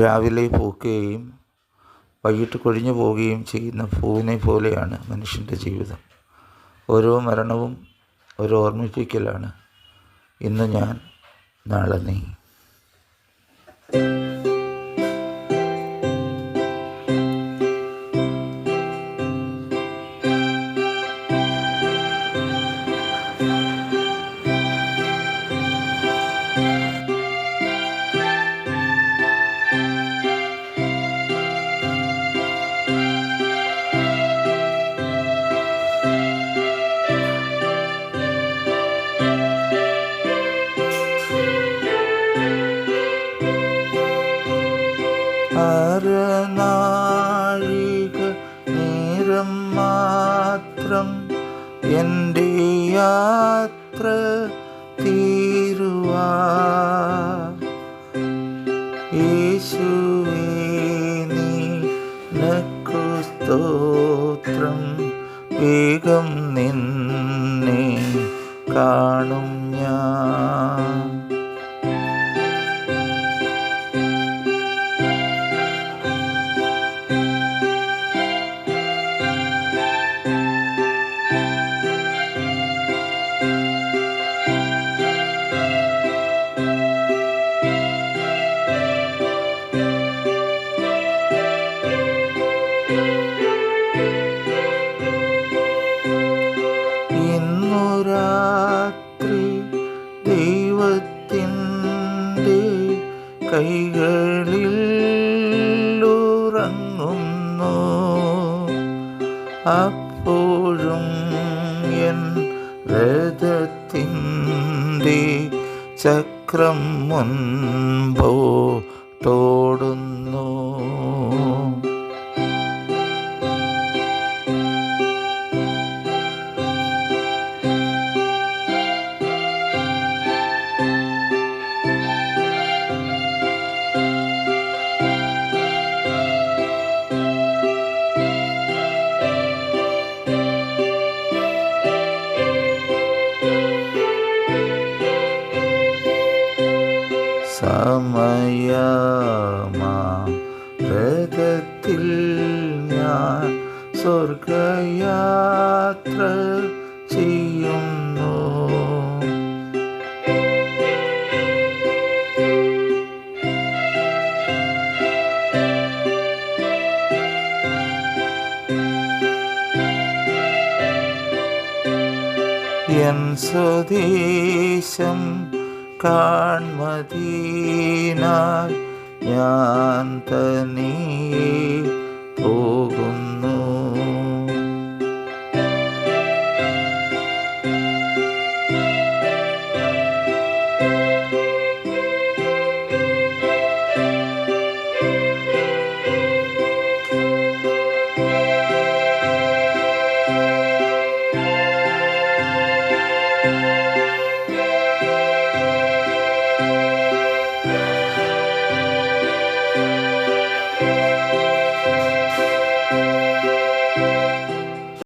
രാവിലെ പൂക്കുകയും വൈകിട്ട് കൊഴിഞ്ഞു പോവുകയും ചെയ്യുന്ന പൂവിനെ പോലെയാണ് മനുഷ്യന്റെ ജീവിതം. ഓരോ മരണവും ഒരു ഓർമ്മിപ്പിക്കലാണ്. ഇന്ന് ഞാൻ നാളെ നീ. അരനാഴിക നേരം മാത്രം എന്റെ യാത്ര തീരുവാ. യേശുവേ നിനക്കു സ്തോത്രം. വേഗം നിന്നെ കാണും ഞാൻ. ഇന്നു രാത്രി ദൈവത്തിന്റെ അപ്പോഴും എൻ രഥത്തിന്റെ ചക്രം മുൻപോട്ടോടുന്നു സമയമാം. രഥത്തിൽ ഞാൻ സ്വർഗയാത്ര ചെയ്യുന്നു. എൻ സ്വദേശം காண்மதினாய் யான் தனியே